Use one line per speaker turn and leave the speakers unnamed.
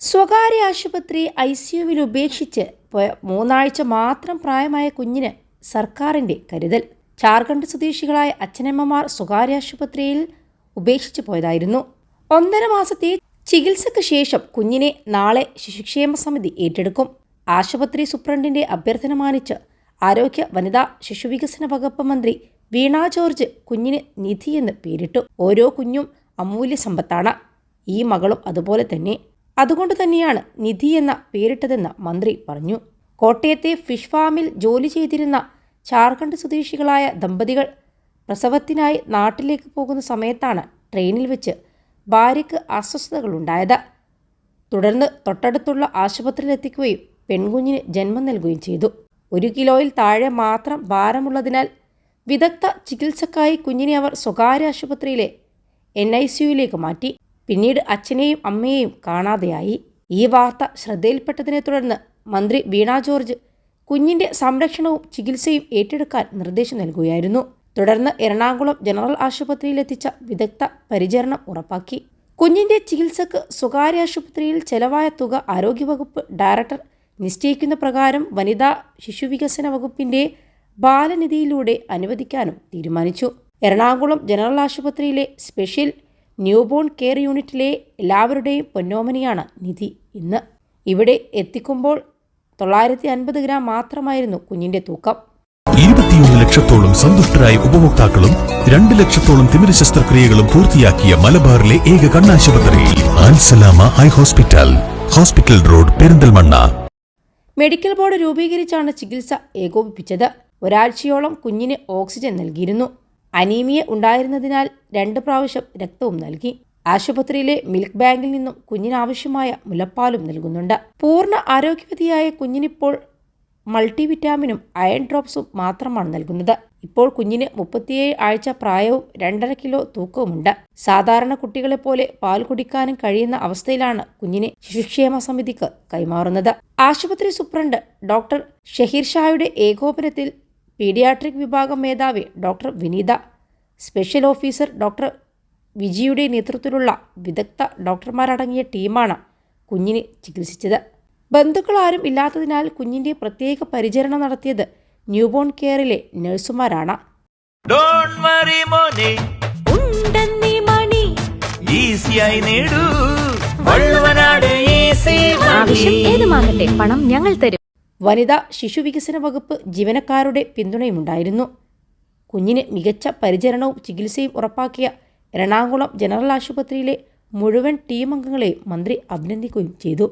സ്വകാര്യ ആശുപത്രി ഐ സിയുവിൽ ഉപേക്ഷിച്ച് പോയ മൂന്നാഴ്ച മാത്രം പ്രായമായ കുഞ്ഞിന് സർക്കാരിന്റെ കരുതൽ. ജാർഖണ്ഡ് സ്വദേശികളായ അച്ഛനമ്മമാർ സ്വകാര്യ ആശുപത്രിയിൽ ഉപേക്ഷിച്ചു പോയതായിരുന്നു. ഒന്നര മാസത്തെ ചികിത്സയ്ക്ക് ശേഷം കുഞ്ഞിനെ നാളെ ശിശുക്ഷേമ സമിതി ഏറ്റെടുക്കും. ആശുപത്രി സൂപ്രണ്ടിന്റെ അഭ്യർത്ഥന മാനിച്ച് ആരോഗ്യ വനിതാ ശിശുവികസന വകുപ്പ് മന്ത്രി വീണ ജോർജ് കുഞ്ഞിന് നിധി എന്ന് പേരിട്ടു. ഓരോ കുഞ്ഞും അമൂല്യ സമ്പത്താണ്. ഈ മകളും അതുപോലെ തന്നെ. അതുകൊണ്ട് തന്നെയാണ് നിധി എന്ന പേരിട്ടതെന്ന് മന്ത്രി പറഞ്ഞു. കോട്ടയത്തെ ഫിഷ് ഫാമിൽ ജോലി ചെയ്തിരുന്ന ജാർഖണ്ഡ് സ്വദേശികളായ ദമ്പതികൾ പ്രസവത്തിനായി നാട്ടിലേക്ക് പോകുന്ന സമയത്താണ് ട്രെയിനിൽ വെച്ച് ഭാര്യയ്ക്ക് അസ്വസ്ഥതകളുണ്ടായത്. തുടർന്ന് തൊട്ടടുത്തുള്ള ആശുപത്രിയിലെത്തിക്കുകയും പെൺകുഞ്ഞിന് ജന്മം നൽകുകയും ചെയ്തു. ഒരു കിലോയിൽ താഴെ മാത്രം ഭാരമുള്ളതിനാൽ വിദഗ്ധ ചികിത്സക്കായി കുഞ്ഞിനെ അവർ സ്വകാര്യ ആശുപത്രിയിലെ എൻ ഐ സിയുയിലേക്ക് മാറ്റി. പിന്നീട് അച്ഛനെയും അമ്മയെയും കാണാതെയായി. ഈ വാർത്ത ശ്രദ്ധയിൽപ്പെട്ടതിനെ തുടർന്ന് മന്ത്രി വീണ ജോർജ് കുഞ്ഞിന്റെ സംരക്ഷണവും ചികിത്സയും ഏറ്റെടുക്കാൻ നിർദ്ദേശം നൽകുകയായിരുന്നു. തുടർന്ന് എറണാകുളം ജനറൽ ആശുപത്രിയിലെത്തിച്ച വിദഗ്ധ പരിചരണം ഉറപ്പാക്കി. കുഞ്ഞിന്റെ ചികിത്സക്ക് സ്വകാര്യ ആശുപത്രിയിൽ ചെലവായ തുക ആരോഗ്യവകുപ്പ് ഡയറക്ടർ നിശ്ചയിക്കുന്ന പ്രകാരം വനിതാ ശിശുവികസന വകുപ്പിന്റെ ബാലനിധിയിലൂടെ അനുവദിക്കാനും തീരുമാനിച്ചു. എറണാകുളം ജനറൽ ആശുപത്രിയിലെ സ്പെഷ്യൽ ന്യൂബോൺ കെയർ യൂണിറ്റിലെ എല്ലാവരുടെയും പൊന്നോമനിയാണ് നിധി ഇന്ന്. ഇവിടെ എത്തിക്കുമ്പോൾ തൊള്ളായിരത്തി അൻപത് ഗ്രാം മാത്രമായിരുന്നു കുഞ്ഞിന്റെ തൂക്കം.
ഇരുപത്തിയൊന്ന് ലക്ഷത്തോളം സന്തുഷ്ടരായ ഉപഭോക്താക്കളും രണ്ട് ലക്ഷത്തോളം തിമിര ശസ്ത്രക്രിയകളും പൂർത്തിയാക്കിയ മലബാറിലെ ഏക കണ്ണാശുപത്രിയിൽ Al Salama eye hospital hospital road Perinthalmanna.
Medical board രൂപീകരിച്ചാണ് ചികിത്സ ഏകോപിപ്പിച്ചത്. ഒരാഴ്ചയോളം കുഞ്ഞിന് ഓക്സിജൻ നൽകിയിരുന്നു. അനീമിയ ഉണ്ടായിരുന്നതിനാൽ രണ്ട് പ്രാവശ്യം രക്തവും നൽകി. ആശുപത്രിയിലെ മിൽക്ക് ബാങ്കിൽ നിന്നും കുഞ്ഞിനാവശ്യമായ മുലപ്പാലും നൽകുന്നുണ്ട്. പൂർണ ആരോഗ്യവതിയായ കുഞ്ഞിനിപ്പോൾ മൾട്ടിവിറ്റാമിനും അയൺ ഡ്രോപ്സും മാത്രമാണ് നൽകുന്നത്. ഇപ്പോൾ കുഞ്ഞിന് മുപ്പത്തിയേഴ് ആഴ്ച പ്രായവും രണ്ടര കിലോ തൂക്കവുമുണ്ട്. സാധാരണ കുട്ടികളെ പോലെ പാൽ കുടിക്കാനും കഴിയുന്ന അവസ്ഥയിലാണ് കുഞ്ഞിനെ ശിശുക്ഷേമ സമിതിക്ക് കൈമാറുന്നത്. ആശുപത്രി സൂപ്രണ്ട് ഡോക്ടർ ഷഹീർ ഷായുടെ ഏകോപനത്തിൽ പീഡിയാട്രിക് വിഭാഗം മേധാവി doctor Vineetha special officer doctor വിജിയുടെ നേതൃത്വത്തിലുള്ള വിദഗ്ധ ഡോക്ടർമാരടങ്ങിയ ടീമാണ് കുഞ്ഞിനെ ചികിത്സിച്ചത്. ബന്ധുക്കളാരും ഇല്ലാത്തതിനാൽ കുഞ്ഞിന്റെ പ്രത്യേക പരിചരണം നടത്തിയത് ന്യൂബോൺ കെയറിലെ നഴ്സുമാരാണ്.
ഡോണ്ട് വറി മോനെ.
ഉണ്ടെന്നീ മണി.
ഈസിയായി നേടൂ. വള്ളുവനാട് ഈസി
ആവശ്യം ഏതുമാകട്ടെ പണം ഞങ്ങൾ തരും.
വനിതാ ശിശുവികസന വകുപ്പ് ജീവനക്കാരുടെ പിന്തുണയുമുണ്ടായിരുന്നു. കുഞ്ഞിന് മികച്ച പരിചരണവും ചികിത്സയും ഉറപ്പാക്കിയ എറണാകുളം ജനറൽ ആശുപത്രിയിലെ മുഴുവൻ ടീം അംഗങ്ങളെയും മന്ത്രി അഭിനന്ദിക്കുകയും ചെയ്തു.